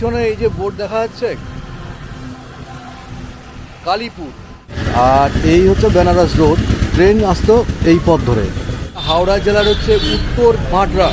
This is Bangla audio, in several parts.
পিছনে এই যে বোর্ড দেখা যাচ্ছে, কালীপুর। আর এই হচ্ছে বেনারস রোড, ট্রেন আসতো এই পথ ধরে। হাওড়া জেলার হচ্ছে উত্তর পাঁটরা।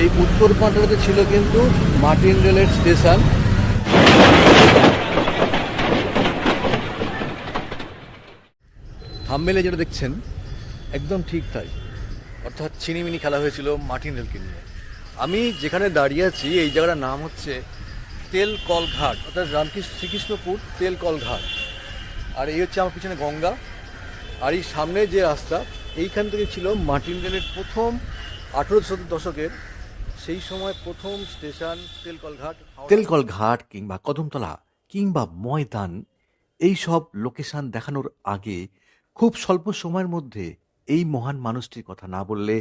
এই উত্তর পাঁটরাতে ছিল কিন্তু মার্টিন রেলের স্টেশন। থাম্বেলে যেটা দেখছেন, একদম ঠিক তাই। অর্থাৎ চিনিমিনি খেলা হয়েছিল মার্টিন রেলকে নিয়ে। আমি যেখানে দাঁড়িয়ে আছি, এই জায়গাটার নাম হচ্ছে তেলকল ঘাট অর্থাৎ রামকৃষ্ণ, শ্রীকৃষ্ণপুর তেলকল ঘাট আর এই হচ্ছে আমার পিছনে গঙ্গা। আর এই সামনে যে রাস্তা, এইখান থেকে ছিল মার্টিন রেলের প্রথম আঠেরোশো দশকের, সেই সময় প্রথম স্টেশন তেলকল ঘাট তেলকল ঘাট কিংবা কদমতলা কিংবা ময়দান, এই সব লোকেশন দেখানোর আগে খুব স্বল্প সময়ের মধ্যে এই মহান মানুষটির কথা না বললে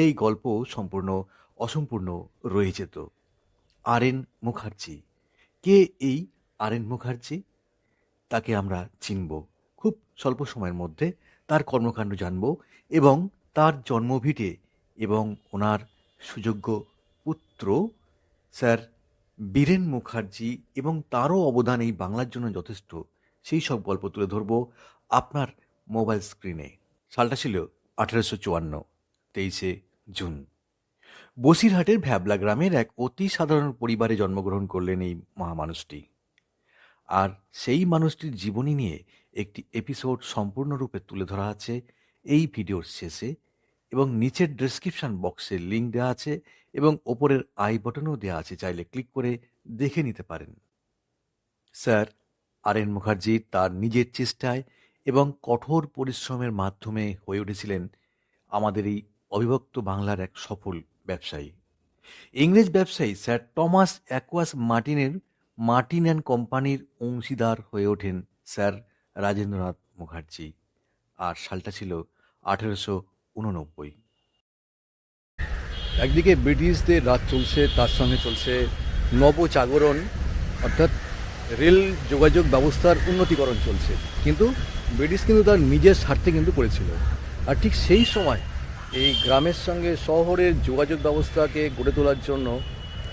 এই গল্প সম্পূর্ণ অসম্পূর্ণ রয়ে যেত। আর এন মুখার্জি। কে এই আর এন মুখার্জি? তাকে আমরা চিনব। খুব স্বল্প সময়ের মধ্যে তার কর্মকাণ্ড জানব এবং তার জন্মভিটে এবং ওনার সুযোগ্য পুত্র স্যার বীরেন মুখার্জি এবং তারও অবদান এই বাংলার জন্য যথেষ্ট। সেই সব গল্প তুলে ধরব আপনার মোবাইল স্ক্রিনে। সালটা ছিল আঠেরোশো চুয়ান্ন, তেইশে জুন। বসিরহাটের ভ্যাবলা গ্রামের এক অতি সাধারণ পরিবারে জন্মগ্রহণ করলেন এই মহামানুষটি। আর সেই মানুষটির জীবনী নিয়ে একটি এপিসোড সম্পূর্ণরূপে তুলে ধরা আছে এই ভিডিওর শেষে এবং নিচের ডেসক্রিপশন বক্সে লিঙ্ক দেওয়া আছে এবং ওপরের আই বটনও দেওয়া আছে, চাইলে ক্লিক করে দেখে নিতে পারেন। স্যার আর এন মুখার্জি তার নিজের চেষ্টায় এবং কঠোর পরিশ্রমের মাধ্যমে হয়ে উঠেছিলেন আমাদের এই অবিভক্ত বাংলার এক সফল ব্যবসায়ী। ইংরেজ ব্যবসায়ী স্যার টমাস অ্যাকোয়াস মার্টিনের মার্টিন অ্যান্ড কোম্পানির অংশীদার হয়ে ওঠেন স্যার রাজেন্দ্রনাথ মুখার্জি। আর সালটা ছিল আঠেরোশো উননব্বই। একদিকে ব্রিটিশদের রাজ চলছে, তার সঙ্গে চলছে নবজাগরণ, অর্থাৎ রেল যোগাযোগ ব্যবস্থার উন্নতিকরণ চলছে। কিন্তু ব্রিটিশ কিন্তু তার নিজের স্বার্থে কিন্তু করেছিল। আর ঠিক সেই সময় এই গ্রামের সঙ্গে শহরের যোগাযোগ ব্যবস্থাকে গড়ে তোলার জন্য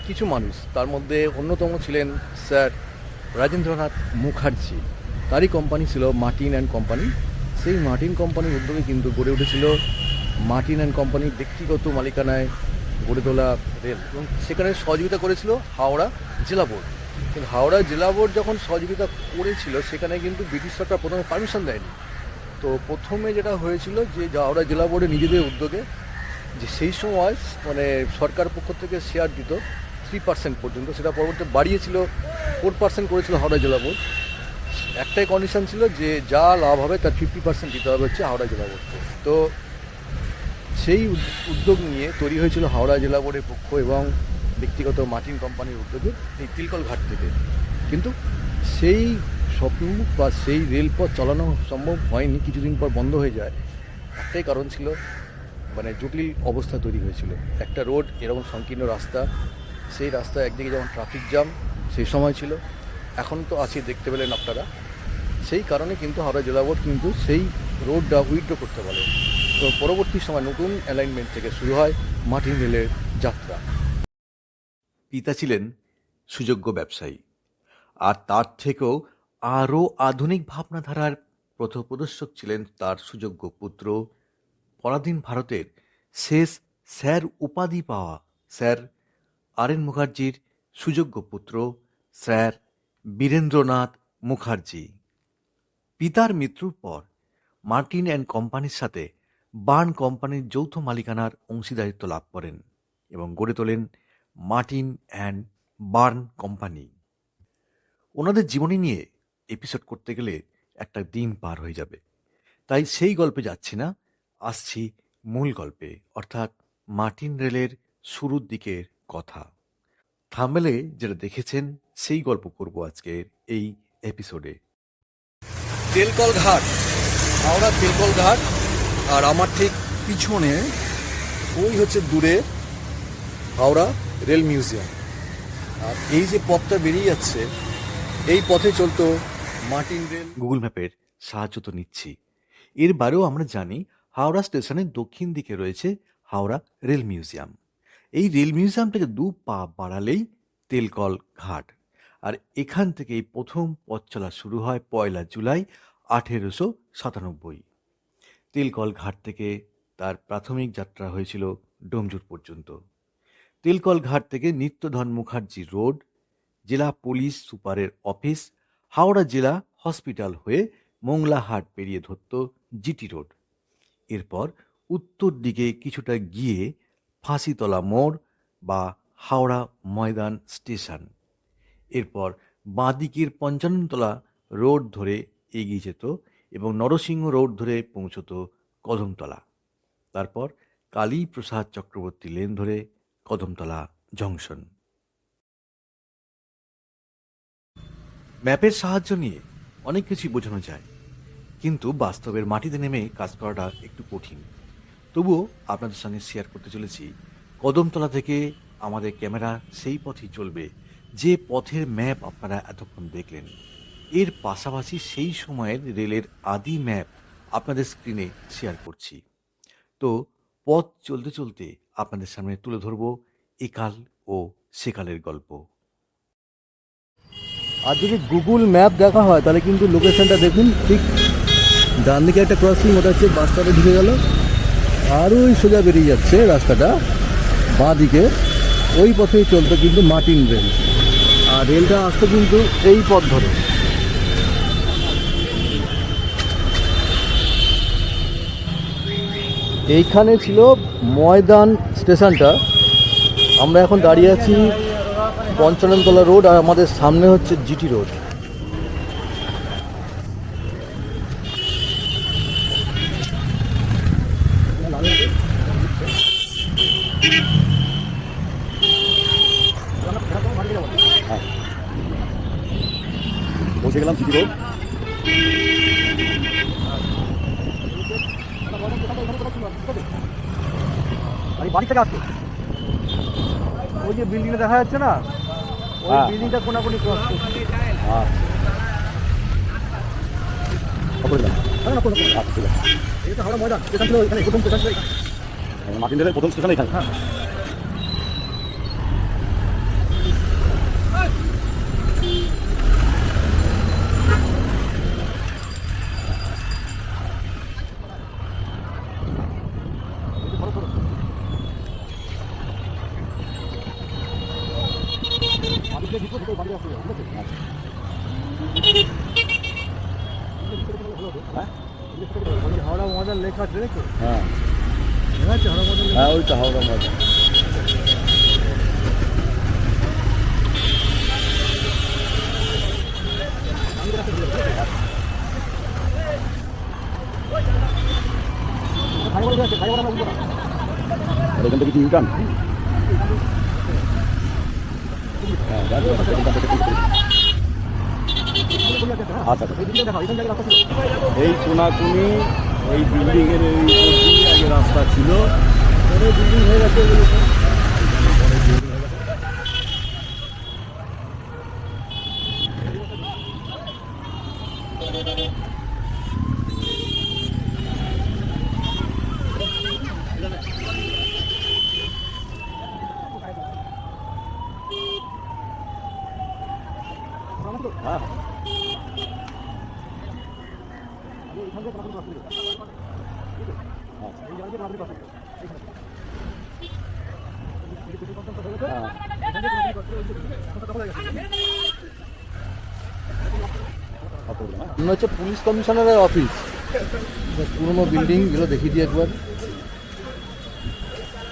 কিছু মানুষ, তার মধ্যে অন্যতম ছিলেন স্যার রাজেন্দ্রনাথ মুখার্জি। তারই কোম্পানি ছিল মার্টিন অ্যান্ড কোম্পানি সেই মার্টিন কোম্পানির উদ্যোগে কিন্তু গড়ে উঠেছিল মার্টিন অ্যান্ড কোম্পানির ব্যক্তিগত মালিকানায় গড়ে তোলা রেল। এবং সেখানে সহযোগিতা করেছিল হাওড়া জেলা বোর্ড। কিন্তু হাওড়া জেলা বোর্ড যখন সহযোগিতা করেছিল, সেখানে কিন্তু ব্রিটিশ সরকার প্রথমে পারমিশন দেয়নি। তো প্রথমে যেটা হয়েছিল যে হাওড়া জেলা বোর্ডে নিজেদের উদ্যোগে যে সেই সময় মানে সরকার পক্ষ থেকে শেয়ার দিত থ্রি পার্সেন্ট পর্যন্ত। সেটা পরবর্তীতে বাড়িয়েছিল ফোর পার্সেন্ট করেছিল হাওড়া জেলা বোর্ড। একটাই কন্ডিশন ছিল যে যা লাভ হবে তার ফিফটি পার্সেন্ট দিতে হবে হচ্ছে হাওড়া জেলা বোর্ডকে। তো সেই উদ্যোগ নিয়ে তৈরি হয়েছিল হাওড়া জেলা বোর্ডের পক্ষ এবং ব্যক্তিগত মার্টিন কোম্পানির উদ্যোগে এই তিলকল ঘাট থেকে। কিন্তু সেই স্বপ্নমুখ বা সেই রেলপথ চালানো সম্ভব হয়নি, কিছুদিন পর বন্ধ হয়ে যায়। একটাই কারণ ছিল মানে জটিল অবস্থা তৈরি হয়েছিল। একটা রোড, এরকম সংকীর্ণ রাস্তা, সেই রাস্তা একদিকে যেমন ট্রাফিক জ্যাম সেই সময় ছিল। এখন তো আছে, দেখতে পেলেন আপনারা। সেই কারণে কিন্তু হাওড়া জেলা বোর্ড কিন্তু সেই রোডটা উইথড্র করতে বলে। তো পরবর্তী সময় নতুন অ্যালাইনমেন্ট থেকে শুরু হয় মার্টিন রেলের যাত্রা। পিতা ছিলেন সুযোগ্য ব্যবসায়ী। আর তার থেকেও আরও আধুনিক ভাবনাধারার পথপ্রদর্শক ছিলেন তার সুযোগ্য পুত্র। পরাধীন ভারতের শেষ স্যার উপাধি পাওয়া স্যার আর এন মুখার্জির সুযোগ্য পুত্র স্যার বীরেন্দ্রনাথ মুখার্জি। পিতার মৃত্যুর পর মার্টিন অ্যান্ড কোম্পানির সাথে বার্ন কোম্পানির যৌথ মালিকানার অংশীদারিত্ব লাভ করেন এবং গড়ে তোলেন মার্টিন অ্যান্ড বার্ন কোম্পানি। ওনাদের জীবনী নিয়ে এপিসোড করতে গেলে একটা দিন পার হয়ে যাবে। তাই সেই গল্পে যাচ্ছি না, আসছি মূল গল্পে, অর্থাৎ মার্টিন রেলের শুরুর দিকের কথা। থামেলে যেটা দেখেছেন, সেই গল্প করব আজকের এই এপিসোডে তেলকল ঘাট, হাওড়া তেলকল ঘাট, আর আমার ঠিক পিছনে ওই হচ্ছে দূরে, হাওড়া রেল মিউজিয়াম। আর এই যে পথটা বেরিয়ে যাচ্ছে, এই পথে চলতো মার্টিন রেল। গুগল ম্যাপের সাহায্য তো নিচ্ছি। এর বারেও আমরা জানি হাওড়া স্টেশনের দক্ষিণ দিকে রয়েছে হাওড়া রেল মিউজিয়াম। এই রেল মিউজিয়াম থেকে দু পা বাড়ালেই তেলকল ঘাট। আর এখান থেকেই প্রথম পথ চলা শুরু হয় পয়লা জুলাই আঠেরোশো সাতানব্বই। তেলকল ঘাট থেকে তার প্রাথমিক যাত্রা হয়েছিল ডোমজুর পর্যন্ত। তেলকল ঘাট থেকে নিত্যধন মুখার্জি রোড, জেলা পুলিশ সুপারের অফিস হাওড়া জেলা হসপিটাল হয়ে মোংলাহাট পেরিয়ে ধরত জিটি রোড। এরপর উত্তর দিকে কিছুটা গিয়ে ফাঁসিতলা মোড় বা হাওড়া ময়দান স্টেশন। এরপর বাঁদিকের পঞ্চাননতলা রোড ধরে এগিয়ে যেত এবং নরসিংহ রোড ধরে পৌঁছত কদমতলা। তারপর কালীপ্রসাদ চক্রবর্তী লেন ধরে কদমতলা জংশন। ম্যাপের সাহায্য নিয়ে অনেক কিছুই বোঝানো যায়। কিন্তু বাস্তবের মাটিতে নেমে কাজ করাটা একটু কঠিন। তবুও আপনাদের সঙ্গে শেয়ার করতে চলেছি, কদমতলা থেকে আমাদের ক্যামেরা সেই পথেই চলবে, যে পথের ম্যাপ আপনারা এতক্ষণ দেখলেন। এর পাশাপাশি সেই সময়ের রেলের আদি ম্যাপ আপনাদের স্ক্রিনে শেয়ার করছি। তো পথ চলতে চলতে আপনাদের সামনে তুলে ধরব একাল ও সেকালের গল্প। আর যদি গুগল ম্যাপ দেখা হয়, তাহলে কিন্তু লোকেশনটা দেখুন, ঠিক ডান দিকে একটা ক্রসিং ওটা হচ্ছে বাসটাতে ঢুকে গেল। আর ওই সোজা বেরিয়ে যাচ্ছে রাস্তাটা, বাঁ দিকে। ওই পথেই চলতো কিন্তু মার্টিন রেল। আর রেলটা আসতো কিন্তু এই পথ ধরে। এইখানে ছিল ময়দান স্টেশনটা। আমরা এখন দাঁড়িয়ে আছি পঞ্চাননতলা রোড আর আমাদের সামনে হচ্ছে জিটি রোড। পৌঁছে গেলাম জিটি রোড। বাড়ি থেকে আসতো। ওই যে বিল্ডিংটা দেখা যাচ্ছে না? ওই হ্যাঁ। বিল্ডিংটা কোনাকুনি ক্রস করছে। ছিল এখানে প্রথম স্টেশন এখানে। মার্টিন রেলের প্রথম স্টেশন এখানে হ্যাঁ। হাওড়া ময়দান লেখা আছে দেখো হ্যাঁ হ্যাঁ ওই তো হাওড়া ময়দান এখান থেকে কি ইউটার্ন হ্যাঁ। আচ্ছা আচ্ছা। এই কোনাকুনি এই বিল্ডিং এর এই আগে রাস্তা ছিল। পরে বিল্ডিং হয়ে গেছে ওগুলো সব। হ্যাঁ হ্যাঁ অপূর্ব না? মনে হচ্ছে পুলিশ কমিশনারের অফিস। পুরনো বিল্ডিং, এগুলো দেখিয়ে দিই একবার।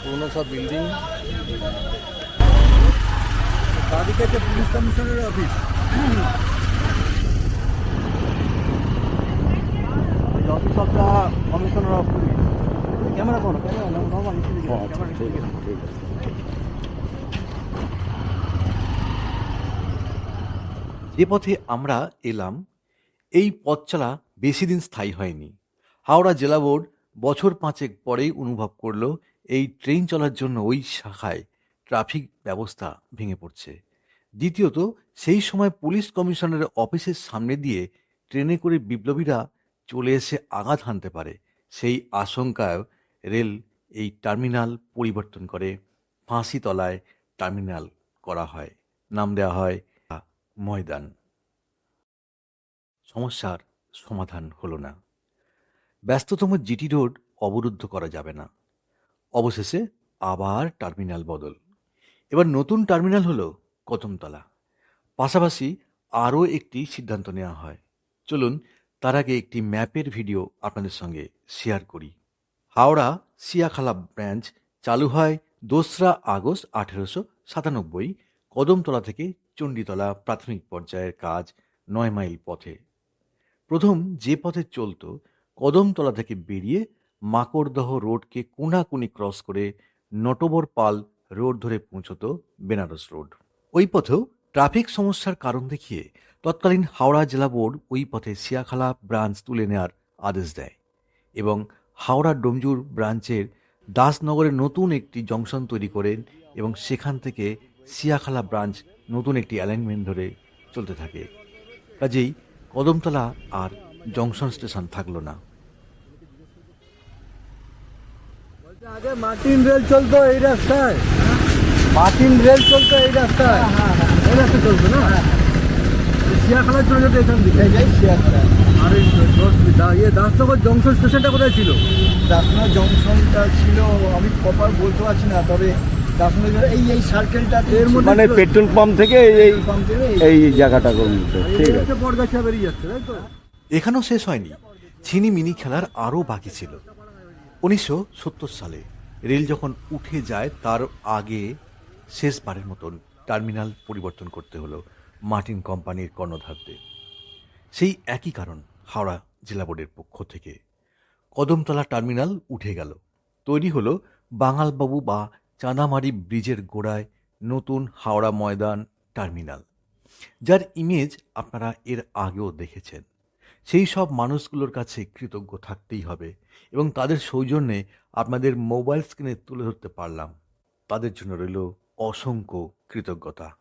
পুরনো সব বিল্ডিং। তাদিকে পুলিশ কমিশনারের office. Office of the commissioner of police. Camera করো ক্যামেরা নর্মাল ও, ঠিক আছে, ঠিক আছে। যে পথে আমরা এলাম এই পথ চলা বেশি দিন স্থায়ী হয়নি। হাওড়া জেলা বোর্ড বছর পাঁচেক পরেই অনুভব করল এই ট্রেন চলার জন্য ওই শাখায় ট্রাফিক ব্যবস্থা ভেঙে পড়ছে। দ্বিতীয়ত সেই সময় পুলিশ কমিশনারের অফিসের সামনে দিয়ে ট্রেনে করে বিপ্লবীরা চলে এসে আঘাত হানতে পারে, সেই আশঙ্কায় রেল এই টার্মিনাল পরিবর্তন করে ফাঁসিতলায় টার্মিনাল করা হয়। নাম দেওয়া হয় ময়দান। সমস্যার সমাধান হলো না। ব্যস্ততম জিটি রোড অবরুদ্ধ করা যাবে না। অবশেষে আবার টার্মিনাল বদল। এবার নতুন টার্মিনাল হলো কদমতলা। পাশাপাশি আরও একটি সিদ্ধান্ত নেওয়া হয়। চলুন তার আগে একটি ম্যাপের ভিডিও আপনাদের সঙ্গে শেয়ার করি। হাওড়া সিয়াখালা ব্রাঞ্চ চালু হয় দোসরা আগস্ট আঠেরোশো সাতানব্বই, কদমতলা থেকে চণ্ডীতলা প্রাথমিক পর্যায়ের কাজ নয় মাইল পথে। প্রথম যে পথে চলত, কদমতলা থেকে বেরিয়ে মাকড়দহ রোডকে কোনাকুনি ক্রস করে নটবর পাল রোড ধরে পৌঁছত বেনারস রোড। ওই পথেও ট্রাফিক সমস্যার কারণ দেখিয়ে তৎকালীন হাওড়া জেলা বোর্ড ওই পথে সিয়াখালা ব্রাঞ্চ তুলে নেওয়ার আদেশ দেয় এবং হাওড়া ডোমজুর ব্রাঞ্চের দাসনগরে নতুন একটি জংশন তৈরি করেন এবং সেখান থেকে সিয়াখালা ব্রাঞ্চ নতুন একটি অ্যালাইনমেন্ট ধরে চলতে থাকে। কাজেই কদমতলা আর জংশন স্টেশন থাকল না। আগে মার্টিন রেল চলতো এই রাস্তায়। মার্টিন রেল চলতো এই রাস্তায়। এই রাস্তা চলতো না? সিয়াখালার চলে যেত এখান থেকে? আর এই দশ- ইয়ে দাসনগর জংশন স্টেশনটা কোথায় ছিল? দাসনা জংশনটা ছিল আমি প্রপার বলতে পারছি না তবে এই এই সার্কেলটা এর মধ্যে মানে পেট্রোল পাম্প থেকে এই এই জায়গাটা করুন তো ঠিক আছে। বরগাছা বেরিয়ে যাচ্ছে তাই তো? এখানেও শেষ হয়নি। ছিনি মিনি খেলার আরও বাকি ছিল। উনিশশো সত্তর সালে রেল যখন উঠে যায় তার আগে শেষবারের মতন টার্মিনাল পরিবর্তন করতে হলো। মার্টিন কোম্পানির কর্ণধারদের। সেই একই কারণ হাওড়া জেলা বোর্ডের পক্ষ থেকে। কদমতলা টার্মিনাল উঠে গেল। তৈরি হলো বাঙালবাবু বা চাঁদামারি ব্রিজের গোড়ায় নতুন হাওড়া ময়দান টার্মিনাল। যার ইমেজ আপনারা এর আগেও দেখেছেন। সেই সব মানুষগুলোর কাছে কৃতজ্ঞ থাকতেই হবে এবং তাদের সৌজন্যে আপনাদের মোবাইল স্ক্রিনে তুলে ধরতে পারলাম। তাদের জন্য রইল অসংখ্য কৃতজ্ঞতা।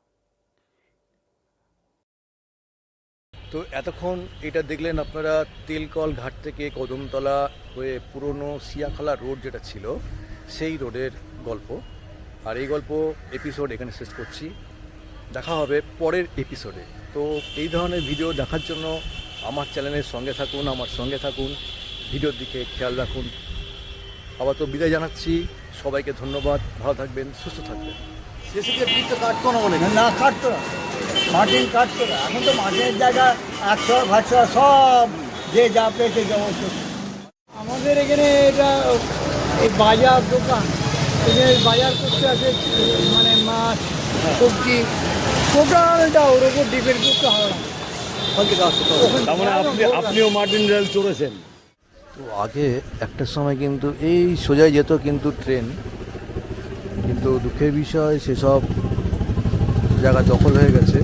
তো এতক্ষণ এটা দেখলেন আপনারা তেলকল ঘাট থেকে কদমতলা হয়ে পুরনো সিয়াখালা রোড যেটা ছিল, সেই রোডের গল্প। আর এই গল্প এপিসোড এখানে শেষ করছি। দেখা হবে পরের এপিসোডে তো এই ধরনের ভিডিও দেখার জন্য আমার চ্যানেলের সঙ্গে থাকুন, আমার সঙ্গে থাকুন, ভিডিওর দিকে খেয়াল রাখুন। আবার তো বিদায় জানাচ্ছি। সবাইকে ধন্যবাদ। ভালো থাকবেন, সুস্থ থাকবেন। শেষে কাটতো না মনে না, কাটতো না। মার্টিন কাটতো না। এখন তো মার্টিনের জায়গা একশো ভাটশো সব যে যা পেয়েছে জবরদস্ত। আমাদের এখানে এটা এই বাজার দোকান। এখানে বাজার করতে আসে মানে মাছ সবজি। টোটালটা ওর ওপর ডিপেন্ড করতে হয় না। হবে তার মানে আপনি আপনিও মার্টিন রেল চড়েছেন। তো আগে একটা সময় কিন্তু এই সোজাই যেত কিন্তু ট্রেন। কিন্তু দুঃখের বিষয় সেসব জায়গা দখল হয়ে গেছে।